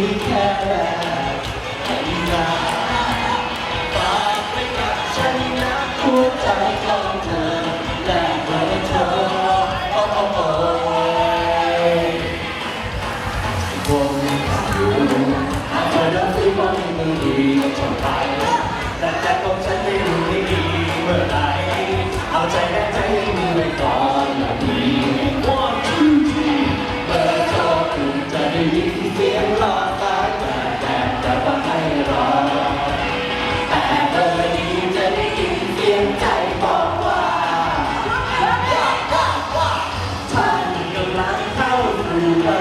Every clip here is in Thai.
Because Thank you.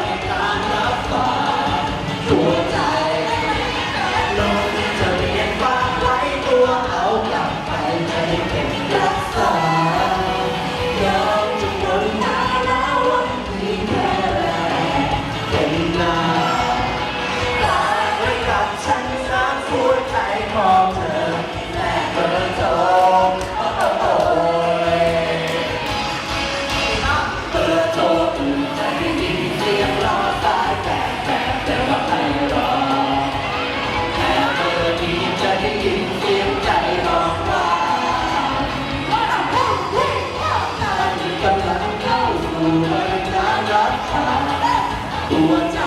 pode estar รักเธอหัวใจ